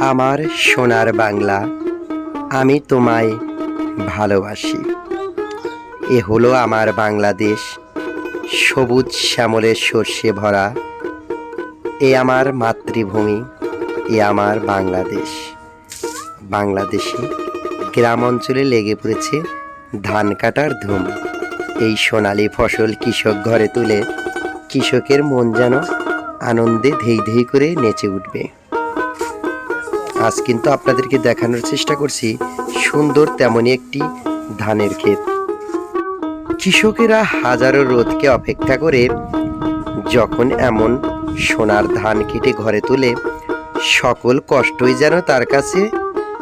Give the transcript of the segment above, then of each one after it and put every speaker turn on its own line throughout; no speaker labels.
আমার সোনার বাংলা, আমি তোমায় ভালোবাসি। এ হলো আমার বাংলাদেশ, সবুজ শ্যামলের সর্ষে ভরা। এ আমার মাতৃভূমি, এ আমার বাংলাদেশ। বাংলাদেশে গ্রাম অঞ্চলে লেগে পড়েছে ধান কাটার ধুম। এই সোনালি ফসল কৃষক ঘরে তুলে, কৃষকের মন যেন আনন্দে ধেই ধেই করে নেচে উঠবে। আজ কিন্তু আপনাদেরকে দেখানোর চেষ্টা করছি সুন্দর তেমনই একটি ধানের ক্ষেত। কৃষকেরা হাজারো রোদকে অপেক্ষা করে যখন এমন সোনার ধান কেটে ঘরে তুলে, সকল কষ্টই যেন তার কাছে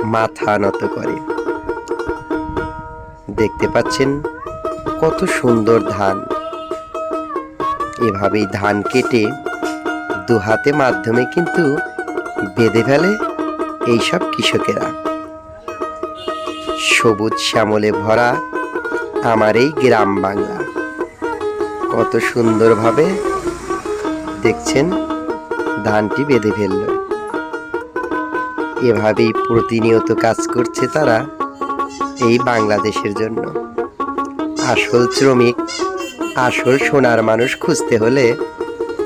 মাথা নত করে। দেখতে পাচ্ছেন কত সুন্দর ধান। এভাবেই ধান কেটে দু হাতে মাধ্যমে কিন্তু বেঁধে ফেলে এইসব কৃষকেরা। সবুজ শ্যামলে ভরা আমার এই গ্রাম বাংলা। কত সুন্দরভাবে দেখছেন ধানটি বেঁধে ফেলল। এভাবেই প্রতিনিয়ত কাজ করছে তারা এই বাংলাদেশের জন্য। আসল শ্রমিক, আসল সোনার মানুষ খুঁজতে হলে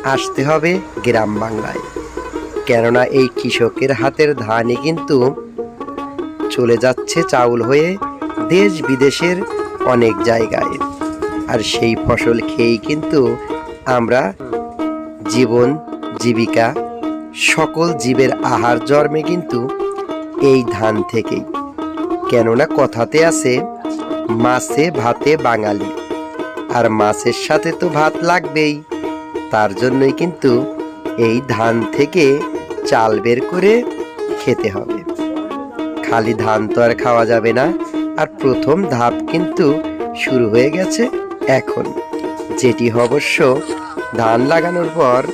আসতে হবে গ্রাম বাংলায়। কেননা এই কৃষকের হাতের ধানই কিন্তু চলে যাচ্ছে চাউল হয়ে দেশ বিদেশের অনেক জায়গায়। আর সেই ফসল খেয়েই কিন্তু আমরা জীবন, জীবিকা, সকল জীবের আহার জন্মে কিন্তু এই ধান থেকেই। কেননা কথাতে আছে, মাছে ভাতে বাঙালি। আর মাছের সাথে তো ভাত লাগবেই। তার জন্যই কিন্তু এই ধান থেকে চাল বের করে খেতে হবে। খালি ধান তো আর খাওয়া যাবে না। আর প্রথম ধাপ কিন্তু শুরু হয়ে গেছে এখন। যেটি অবশ্য ধান লাগানোর পর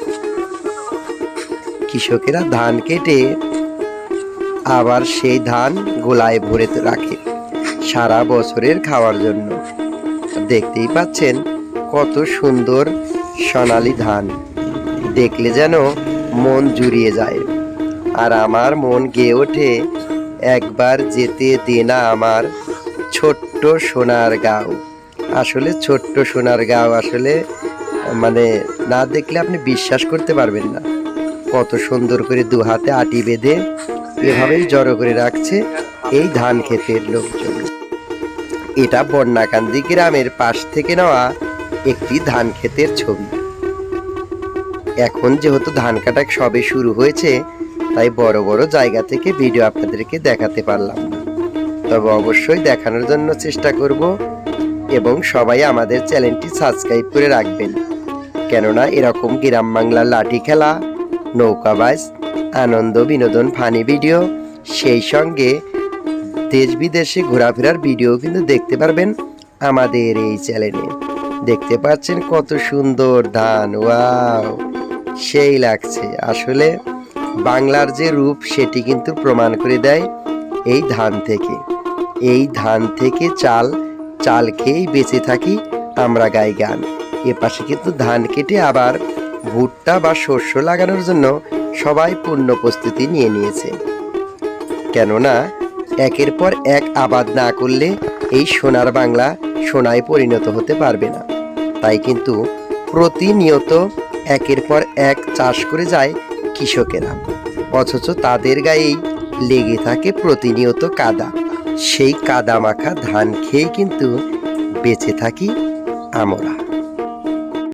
কৃষকেরা ধান কেটে আবার সেই ধান গোলায় ভরে রাখে সারা বছরের খাওয়ার জন্য। দেখতেই পাচ্ছেন কত সুন্দর সোনালি ধান। দেখলে যেন মন জুড়িয়ে যায়। আর আমার মন গেয়ে ওঠে, একবার যেতে দে না আমার ছোট্ট সোনার গাঁও। আসলে ছোট্ট সোনার গাঁও আসলে মানে না দেখলে আপনি বিশ্বাস করতে পারবেন না। কত সুন্দর করে দু হাতে আটি বেঁধে এভাবেই জড়ো করে রাখছে এই ধান ক্ষেতের লোকজন। এটা বন্যাকান্দি গ্রামের পাশ থেকে নেওয়া একটি ধান ক্ষেতের ছবি। এখন যেহেতু ধান কাটা সবে শুরু হয়েছে, তাই বড় বড় জায়গা থেকে ভিডিও আপনাদেরকে দেখাতে পারলাম। তবে অবশ্যই দেখানোর জন্য চেষ্টা করব এবং সবাই আমাদের চ্যানেলটি সাবস্ক্রাইব করে রাখবেন। কেননা এরকম গ্রাম বাংলার লাঠি খেলা নৌকাবাজ আনন্দ বিনোদন ফানি ভিডিও সেই সঙ্গে দেশ বিদেশে ঘোরাফেরার ভিডিও কিন্তু দেখতে পারবেন আমাদের এই চ্যানেলে। দেখতে পাচ্ছেন কত সুন্দর ধান ওয়াও সেই লাগছে। আসলে বাংলার যে রূপ, সেটি কিন্তু প্রমাণ করে দেয় এই ধান থেকে। এই ধান থেকে চাল চাল খেয়েই বেঁচে থাকি আমরা গাই গান। এ পাশে কিন্তু ধান কেটে আবার ভুট্টা বা শস্য লাগানোর জন্য সবাই পূর্ণ প্রস্তুতি নিয়ে নিয়েছে। কেননা, একের পর এক আবাদ না করলে এই সোনার বাংলা সোনায় পরিণত হতে পারবে না। তাই কিন্তু প্রতিনিয়ত একের পর এক চাষ করে যায় কৃষকেরা। অথচ তাদের গায়েই লেগে থাকে প্রতিনিয়ত কাদা। সেই কাদা মাখা ধান খেয়ে কিন্তু বেঁচে থাকি আমরা।